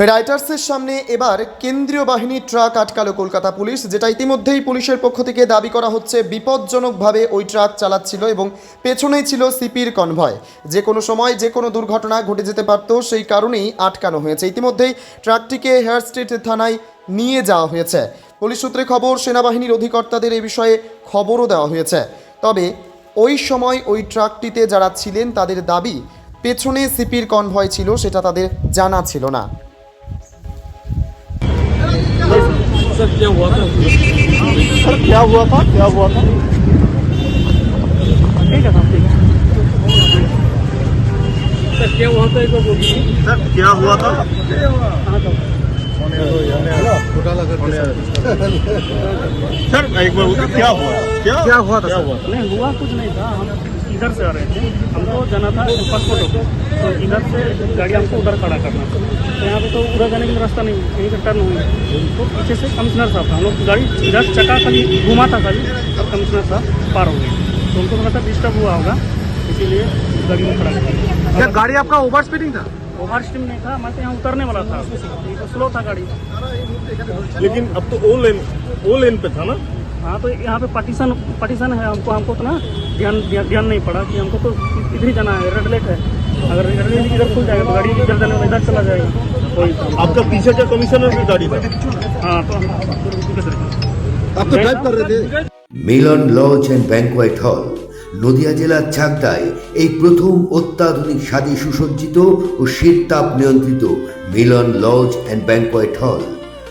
রাইটার্সের সামনে এবার কেন্দ্রীয় বাহিনী ট্রাক আটকালো কলকাতা পুলিশ, যেটা ইতিমধ্যেই পুলিশের পক্ষ থেকে দাবি করা হচ্ছে বিপজ্জনকভাবে ওই ট্রাক চালাচ্ছিল এবং পেছনেই ছিল সিপির কনভয়। যে কোনো সময় যে কোনো দুর্ঘটনা ঘটে যেতে পারত, সেই কারণেই আটকানো হয়েছে। ইতিমধ্যেই ট্রাকটিকে হেয়ার স্ট্রিট থানায় নিয়ে যাওয়া হয়েছে। পুলিশ সূত্রে খবর, সেনাবাহিনীর অধিকর্তাদের এই বিষয়ে খবরও দেওয়া হয়েছে। তবে ওই সময় ওই ট্রাকটিতে যারা ছিলেন, তাদের দাবি পেছনে সিপির কনভয় ছিল, সেটা তাদের জানা ছিল না। सर क्या हुआ था? सर क्या हुआ था? क्या हुआ था? ठीक है सर क्या हुआ था एक बार बोलिए। सर क्या हुआ था? सर एक बार क्या हुआ? क्या? क्या हुआ था क्या हुआ नहीं हुआ कुछ नहीं था। हम इधर से आ रहे थे। हमको जाना था पासपोर्ट को तो इधर से गाड़ी हमको उधर खड़ा करना था। तो यहाँ पे तो उधर जाने के लिए रास्ता नहीं कहीं से टर्न हुई तो पीछे से कमिश्नर साहब था। हम लोग गाड़ी इधर चक्का खाली घुमा था खाली अब कमिश्नर साहब पार हो गए। तो उनको थोड़ा सा डिस्टर्ब हुआ होगा इसीलिए गाड़ी में खड़ा कर दिया। क्या गाड़ी आपका ओवर स्पीडिंग था? ओवर स्टीम नहीं था मैं तो यहाँ उतरने वाला था। तो स्लो था गाड़ी। लेकिन अब तो ओ लेन ओ लेन पे था ना? हाँ तो यहाँ पे पार्टीशन पार्टीशन है हमको हमको तो ना ध्यान ध्यान ध्यान नहीं पड़ा कि हमको तो इधर ही जाना है रेड लाइट है अगर रेड लाइट इधर खुल जाएगा तो गाड़ी इधर जाने वाला इधर चला जाएगा वही था। आपका पीछे का कमिश्नर की गाड़ी था हाँ तो हम- आप तो ड्राइव कर रहे थे মিলন লজ অ্যান্ড ব্যাংকোয়েট হল নদিয়া জেলার চাকদায় এই প্রথম অত্যাধুনিক স্বাদে সুসজ্জিত ও শীততাপ নিয়ন্ত্রিত মিলন লজ অ্যান্ড ব্যাংকোয়েট হল